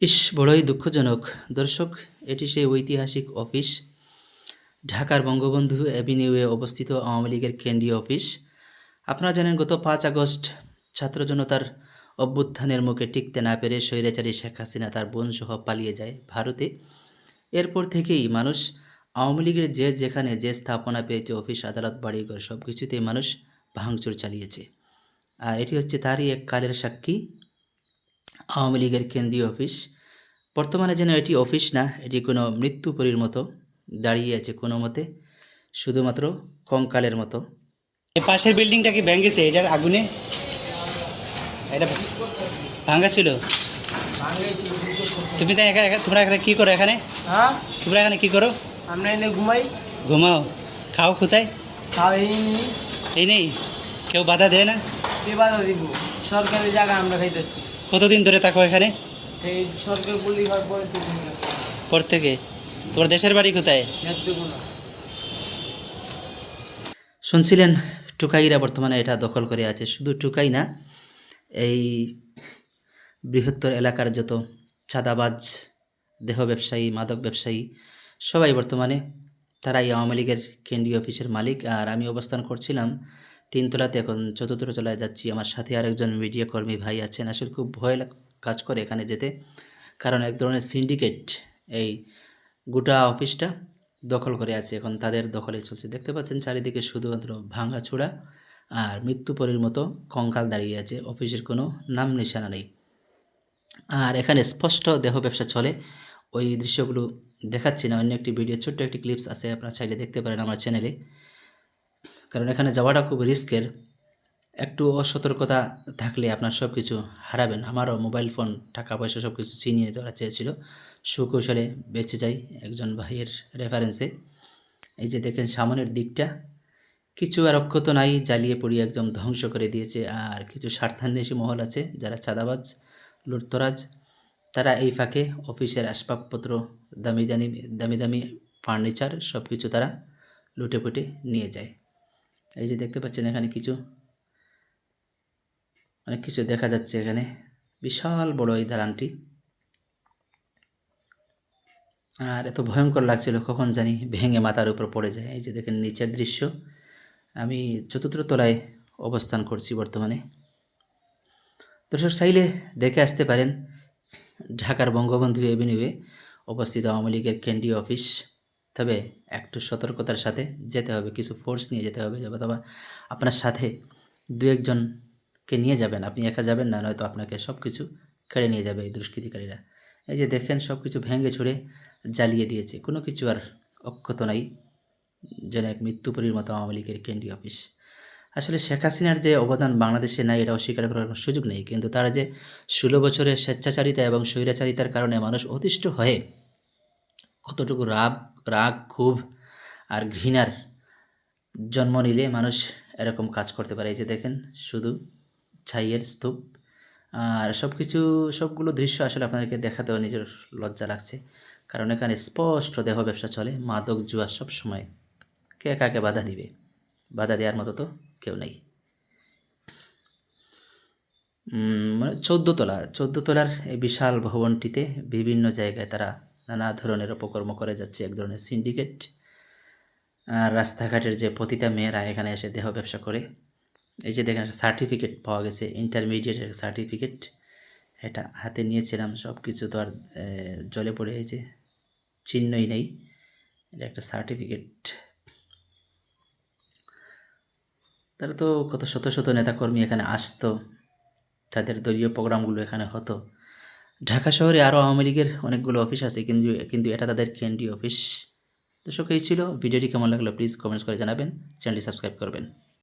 ইস, বড়ই দুঃখজনক। দর্শক, এটি সেই ঐতিহাসিক অফিস। ঢাকার বঙ্গবন্ধু অ্যাভিনিউয়ে অবস্থিত আওয়ামী লীগের কেন্দ্রীয় অফিস। আপনারা জানেন, গত পাঁচ আগস্ট ছাত্র জনতার অভ্যুত্থানের মুখে টিকতে না পেরে স্বৈরাচারী শেখ হাসিনা তার বোন বোনসহ পালিয়ে যায় ভারতে। এরপর থেকেই মানুষ আওয়ামী লীগের যে যেখানে যে স্থাপনা পেয়েছে, অফিস, আদালত, বাড়িঘর সব কিছুতেই মানুষ ভাঙচুর চালিয়েছে। আর এটি হচ্ছে তারই এক কালের সাক্ষী। আওয়ামী লীগের কেন্দ্রীয় অফিস। বর্তমানে যেন এটি অফিস না এটি কোনো মৃত্যুপরীর মতো দাঁড়িয়ে আছে কোনো মতে শুধুমাত্র কঙ্কালের মতো। এই পাশের বিল্ডিংটা কি ভেঙেছে? এটার আগুনে? এটা ভাঙা ছিল? তুমি তো একা একা তোমরা এখানে কি করো এখানে? হ্যাঁ? তোমরা এখানে কি করো? আমরা এনে ঘুমাই। ঘুমাও। খাও কোথায়? খাওয়াই নি। এই নেই। কেউ বাধা দেয় না? কে বাধা দিব? সরকারি জায়গা আমরা খাইতেছি। কতদিন ধরে থাকো এখানে? এই সরকার গুলি হওয়ার পরে থেকে। পর থেকে? তোমার দেশের বাড়ি কোথায়? শুনছিলেন টুকাইরা বর্তমানে এটা দখল করে আছে। শুধু টুকাই না এই বৃহত্তর এলাকার যত চাঁদাবাজ দেহ ব্যবসায়ী মাদক ব্যবসায়ী সবাই বর্তমানে তারাই আওয়ামী লীগের কেন্দ্রীয় অফিসের মালিক। আর আমি অবস্থান করছিলাম তিনতলাতে এখন চতুর্থ তলায় যাচ্ছি। আমার সাথে আরেকজন মিডিয়া কর্মী ভাই আছেন। আসলে খুব ভয় কাজ করে এখানে যেতে। কারণ এক ধরনের সিন্ডিকেট এই গোটা অফিসটা দখল করে আছে। এখন তাদের দখলে চলছে। দেখতে পাচ্ছেন চারিদিকে শুধুমাত্র ভাঙা চূড়া আর মৃত্যুপরীর মতো কঙ্কাল দাঁড়িয়ে আছে। অফিসের কোনো নাম নিশানা নেই। আর এখানে স্পষ্ট দেহ ব্যবসা চলে। ওই দৃশ্যগুলো দেখাচ্ছি না। অন্য একটি ভিডিও, ছোট্ট একটি ক্লিপস আছে। আপনারা চাইলে দেখতে পারেন আমার চ্যানেলে কারণ এখানে যাওয়াটা খুব রিস্কের। একটু অসতর্কতা থাকলে আপনার সব কিছু হারাবেন। আমারও মোবাইল ফোন, টাকা পয়সা সব কিছু ছিনিয়ে দেওয়া চেয়েছিল। সুকৌশলে বেঁচে যাই একজন ভাইয়ের রেফারেন্সে এই যে দেখেন সামনের দিকটা, কিছু আর অক্ষত নাই, জ্বালিয়ে পুড়িয়ে একদম ধ্বংস করে দিয়েছে। আর কিছু স্বার্থান্বেষী মহল আছে, যারা চাঁদাবাজ, লুটতরাজ। তারা এই ফাঁকে অফিসের আসবাবপত্র, দামি দামি দামি দামি ফার্নিচার সব কিছু তারা লুটে পুটে নিয়ে যায়। এই যে দেখতে পাচ্ছেন এখানে কিছু, অনেক কিছু দেখা যাচ্ছে এখানে। বিশাল বড় এই দালানটি। আর এত ভয়ঙ্কর লাগছিল, কখন জানি ভেঙে মাথার উপর পড়ে যায়। এই যে দেখেন নিচের দৃশ্য। আমি চতুর্থ তলায় অবস্থান করছি বর্তমানে। দর্শক, চাইলে দেখে আসতে পারেন ঢাকার বঙ্গবন্ধু এভিনিউয়ে অবস্থিত আওয়ামী লীগের কেন্দ্রীয় অফিস। তবে একটু সতর্কতার সাথে যেতে হবে, কিছু ফোর্স নিয়ে যেতে হবে অথবা আপনার সাথে দু একজনকে নিয়ে যাবেন, আপনি একা যাবেন না, নয়তো আপনাকে সব কিছু কেড়ে নিয়ে যাবে এই দুষ্কৃতিকারীরা। এই যে দেখেন সব কিছু ভেঙে ছুড়ে জ্বালিয়ে দিয়েছে, কোনো কিছু আর অক্ষত নাই, যেন এক মৃত্যুপুরীর মতো আওয়ামী লীগের কেন্দ্রীয় অফিস। আসলে শেখ হাসিনার যে অবদান বাংলাদেশে নাই, এটা অস্বীকার করার কোনো সুযোগ নেই, কিন্তু তারা যে ষোলো বছরের স্বেচ্ছাচারিতা এবং স্বৈরাচারিতার কারণে মানুষ অতিষ্ঠ হয়ে কতটুকু রাগ রাগ, ক্ষোভ আর ঘৃণার জন্ম নিলে মানুষ এরকম কাজ করতে পারে। এই যে দেখেন, শুধু ছাইয়ের স্তূপ। আর সব কিছু সবগুলো দৃশ্য আসলে আপনাদেরকে দেখাতেও নিজের লজ্জা লাগছে। কারণ এখানে স্পষ্ট দেহ ব্যবসা চলে, মাদক, জুয়া সব সময় কে কাকে বাধা দিবে? বাধা দেওয়ার মতো তো কেউ নেই। মানে চোদ্দ তলা, চোদ্দ তলার এই বিশাল ভবনটিতে বিভিন্ন জায়গায় তারা নানা ধরনের অপকর্ম করে যাচ্ছে, এক ধরনের সিন্ডিকেট আর রাস্তাঘাটের যে পতিতা মেয়েরা, এখানে এসে দেহ ব্যবসা করে। এই যে দেখেন সার্টিফিকেট পাওয়া গেছে ইন্টারমিডিয়েটের সার্টিফিকেট এটা হাতে নিয়েছিলাম সব কিছু তো আর জলে পড়ে যে চিহ্নই নেই। এটা একটা সার্টিফিকেট তারা তো কত শত শত নেতাকর্মী এখানে আসতো, তাদের দলীয় প্রোগ্রামগুলো এখানে হতো। ঢাকা শহরে আরও আওয়ামী লীগের অনেকগুলো অফিস আছে, কিন্তু কিন্তু এটা তাদের কেন্দ্রীয় অফিস দর্শক এই ছিল। ভিডিওটি কেমন লাগল প্লিজ কমেন্টস করে জানাবেন। চ্যানেলটি সাবস্ক্রাইব করবেন।